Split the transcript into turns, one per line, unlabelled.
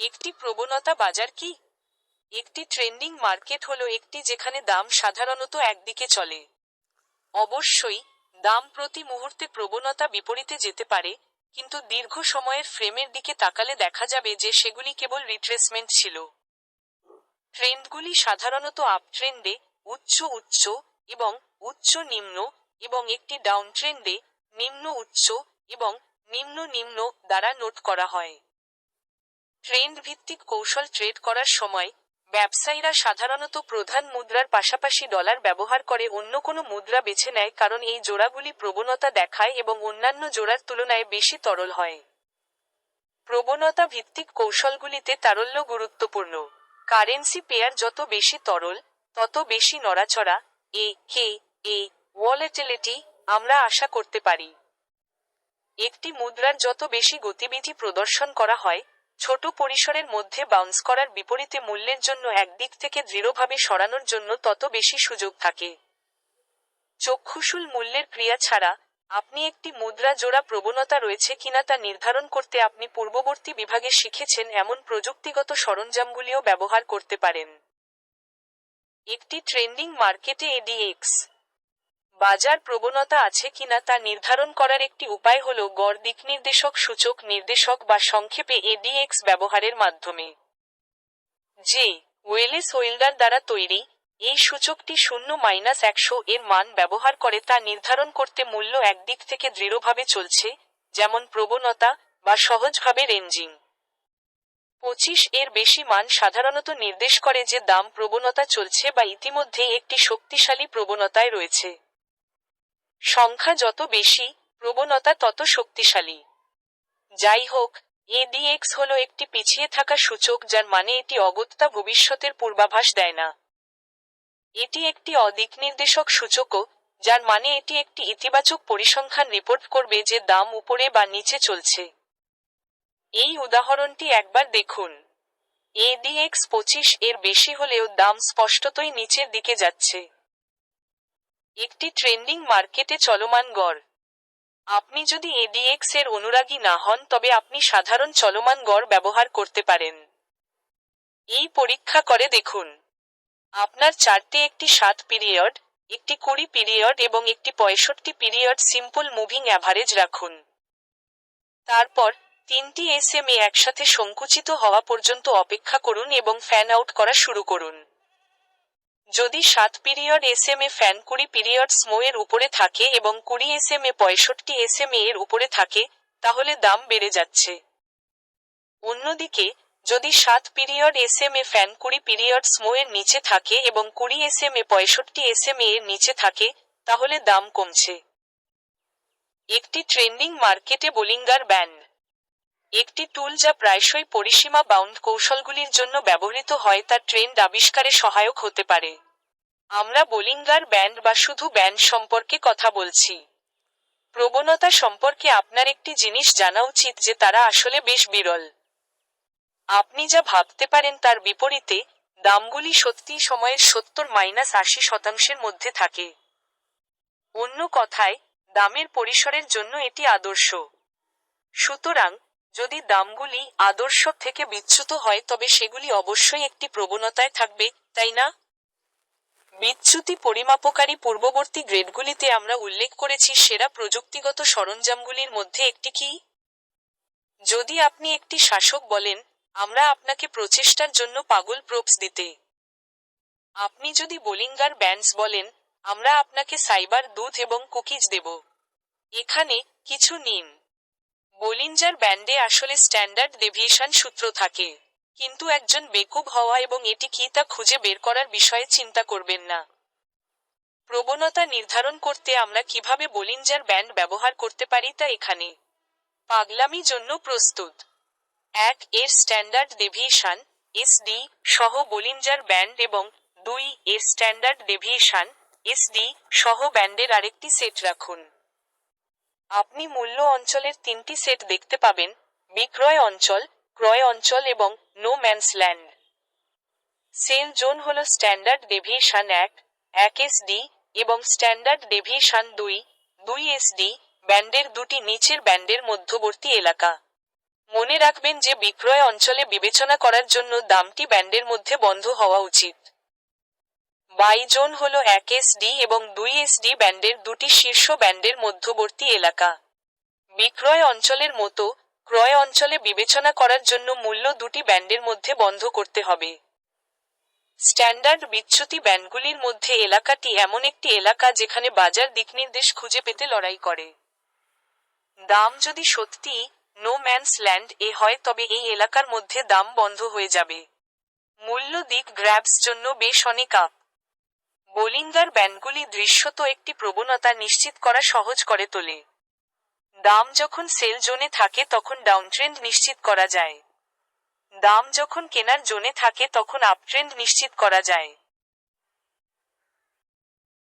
একটি প্রবণতা বাজার কি? একটি ট্রেন্ডিং মার্কেট হলো একটি যেখানে দাম সাধারণত একদিকে চলে। অবশ্যই, দাম প্রতি মুহূর্তে প্রবণতা বিপরীতে যেতে পারে, কিন্তু দীর্ঘ সময়ের ফ্রেমের দিকে তাকালে দেখা যাবে যে সেগুলি কেবল রিট্রেসমেন্ট ছিল। ট্রেন্ডগুলি সাধারণত আপট্রেন্ডে উচ্চ উচ্চ এবং উচ্চ নিম্ন এবং একটি ডাউন ট্রেন্ডে নিম্ন উচ্চ এবং নিম্ন নিম্ন দ্বারা নোট করা হয়। ট্রেন্ড ভিত্তিক কৌশল ট্রেড করার সময় ব্যবসায়ীরা সাধারণত প্রধান মুদ্রার পাশাপাশি ডলার ব্যবহার করে অন্য কোনো মুদ্রা বেছে নেয় কারণ এই জোড়াগুলি প্রবণতা দেখায় এবং অন্যান্য জোড়ার তুলনায় বেশি তরল হয়। প্রবণতা ভিত্তিক কৌশলগুলিতে তারল্য গুরুত্বপূর্ণ। কারেন্সি পেয়ার যত বেশি তরল, তত বেশি নড়াচড়া, এ, কে, এ ওয়ালেটিলিটি আমরা আশা করতে পারি। একটি মুদ্রার যত বেশি গতিবিধি প্রদর্শন করা হয় ছোট পরিসরের মধ্যে বাউন্স করার বিপরীতে মূল্যের জন্য একদিক থেকে দৃঢ়ভাবে সরানোর জন্য তত বেশি সুযোগ থাকে। চক্ষুশুল মূল্যের ক্রিয়া ছাড়া আপনি একটি মুদ্রা জোড়া প্রবণতা রয়েছে কিনা তা নির্ধারণ করতে আপনি পূর্ববর্তী বিভাগে শিখেছেন এমন প্রযুক্তিগত সরঞ্জামগুলিও ব্যবহার করতে পারেন। একটি ট্রেন্ডিং মার্কেটে এডিএক্স বাজার প্রবণতা আছে কিনা তা নির্ধারণ করার একটি উপায় হল গড় দিকনির্দেশক সূচক নির্দেশক বা সংক্ষেপে এডিএক্স ব্যবহারের মাধ্যমে। যে ওয়েলেস ওয়েল্ডার দ্বারা তৈরি। এই সূচকটি শূন্য মাইনাস একশো এর মান ব্যবহার করে তা নির্ধারণ করতে মূল্য একদিক থেকে দৃঢ়ভাবে চলছে, যেমন প্রবণতা বা সহজভাবে রেঞ্জিং। পঁচিশ এর বেশি মান সাধারণত নির্দেশ করে যে দাম প্রবণতা চলছে বা ইতিমধ্যেই একটি শক্তিশালী প্রবণতায় রয়েছে। সংখ্যা যত বেশি, প্রবণতা তত শক্তিশালী। যাই হোক এডিএক্স হলো একটি পিছিয়ে থাকা সূচক যার মানে এটি অগত্যা ভবিষ্যতের পূর্বাভাস দেয় না। এটি একটি অদিক নির্দেশক সূচকও, যার মানে এটি একটি ইতিবাচক পরিসংখ্যান রিপোর্ট করবে যে দাম উপরে বা নিচে চলছে। এই উদাহরণটি একবার দেখুন। এডিএক্স পঁচিশ এর বেশি হলেও দাম স্পষ্টতই নিচের দিকে যাচ্ছে। একটি ট্রেন্ডিং মার্কেটে চলমান গড়। আপনি যদি এডিএক্স এর অনুরাগী না হন, তবে আপনি সাধারণ চলমান গড় ব্যবহার করতে পারেন। এই পরীক্ষা করে দেখুন। আপনার চারটে একটি সাত পিরিয়ড, একটি কুড়ি পিরিয়ড এবং একটি পঁয়ষট্টি পিরিয়ড সিম্পল মুভিং অ্যাভারেজ রাখুন। তারপর, তিনটি এস এম এ একসাথে সংকুচিত হওয়া পর্যন্ত অপেক্ষা করুন এবং ফ্যান আউট করা শুরু করুন। যদি সাত পিরিয়ড এস এম এ ফ্যান কুড়ি পিরিয়ড স্মো এর উপরে থাকে এবং কুড়ি এস এম এ পঁয়ষট্টি এস এম এর উপরে থাকে, তাহলে দাম বেড়ে যাচ্ছে। অন্যদিকে, যদি সাত পিরিয়ড এস এম এ ফ্যান কুড়ি পিরিয়ড স্মো এর নিচে থাকে এবং কুড়ি এস এম এ পঁয়ষট্টি এস এম এর নিচে থাকে, তাহলে দাম কমছে। একটি ট্রেন্ডিং মার্কেটে বোলিঙ্গার ব্যান্ড একটি টুল যা প্রায়শই পরিসীমা বাউন্ড কৌশলগুলির জন্য ব্যবহৃত হয়, তা ট্রেন্ড আবিষ্কারে সহায়ক হতে পারে। আমরা বোলিঙ্গার ব্যান্ড বা শুধু ব্যান্ড সম্পর্কে কথা বলছি। প্রবণতা সম্পর্কে আপনার একটি জিনিস জানা উচিত যে তারা আসলে বেশ বিরল। আপনি যা ভাবতে পারেন তার বিপরীতে, দামগুলি সত্যি সময়ের সত্তর মাইনাস আশি শতাংশের মধ্যে থাকে। অন্য কথায়, দামের পরিসরের জন্য এটি আদর্শ। সুতরাং যদি দামগুলি আদর্শ থেকে বিচ্যুত হয়, তবে সেগুলি অবশ্যই একটি প্রবণতায় থাকবে, তাই না? বিচ্যুতি পরিমাপকারী পূর্ববর্তী গ্রেডগুলিতে আমরা উল্লেখ করেছি, সেরা প্রযুক্তিগত সরঞ্জামগুলির মধ্যে একটি কি? যদি আপনি একটি শাসক বলেন, আমরা আপনাকে প্রচেষ্টার জন্য পাগল প্রোপস দিতে। আপনি যদি বোলিঙ্গার ব্যান্ডস বলেন, আমরা আপনাকে সাইবার দুধ এবং কুকিজ দেব। এখানে কিছু নিন বোলিঞ্জার ব্যান্ডে আসলে স্ট্যান্ডার্ড ডেভিয়েশন সূত্র থাকে। কিন্তু একজন বেকুব হওয়া এবং এটি কি তা খুঁজে বের করার বিষয়ে চিন্তা করবেন না। প্রবণতা নির্ধারণ করতে আমরা কীভাবে বোলিঞ্জার ব্যান্ড ব্যবহার করতে পারি তা এখানে। পাগলামি জন্য প্রস্তুত। এক, এর স্ট্যান্ডার্ড ডেভিয়েশন এসডি সহ বোলিঞ্জার ব্যান্ড এবং দুই, এর স্ট্যান্ডার্ড ডেভিয়েশন এসডি সহ ব্যান্ডের আরেকটি সেট রাখুন। আপনি মূল্য অঞ্চলের তিনটি সেট দেখতে পাবেন, বিক্রয় অঞ্চল, ক্রয় অঞ্চল এবং no man's land sell zone হল স্ট্যান্ডার্ড ডেভিয়েশন এক এক এসডি এবং স্ট্যান্ডার্ড ডেভিয়েশন দুই দুই এসডি ব্যান্ডের দুটি নিচের ব্যান্ডের মধ্যবর্তী এলাকা। মনে রাখবেন যে বিক্রয় অঞ্চলে বিবেচনা করার জন্য দামটি ব্যান্ডের মধ্যে বন্ধ হওয়া উচিত। বাই জোন হল এক এসডি এবং দুই এসডি ব্যান্ডের দুটি শীর্ষ ব্যান্ডের মধ্যবর্তী এলাকা। বিক্রয় অঞ্চলের মতো ক্রয় অঞ্চলে বিবেচনা করার জন্য মূল্য দুটি ব্যান্ডের মধ্যে বন্ধ করতে হবে। স্ট্যান্ডার্ড বিচ্যুতি ব্যান্ডগুলির মধ্যে এলাকাটি এমন একটি এলাকা যেখানে বাজার দিকনির্দেশ খুঁজে পেতে লড়াই করে। দাম যদি সত্যি নো ম্যানস ল্যান্ড এ হয়, তবে এই এলাকার মধ্যে দাম বন্ধ হয়ে যাবে। মূল্য দিক গ্র্যাবস জন্য বেশ অনেক আপ বোলিঙ্গার ব্যান্ডগুলি দৃশ্যত একটি প্রবণতা নিশ্চিত করা সহজ করে তোলে। দাম যখন সেল জোনে থাকে তখন ডাউন ট্রেন্ড নিশ্চিত করা যায়। দাম যখন কেনার জোনে থাকে তখন আপট্রেন্ড নিশ্চিত করা যায়।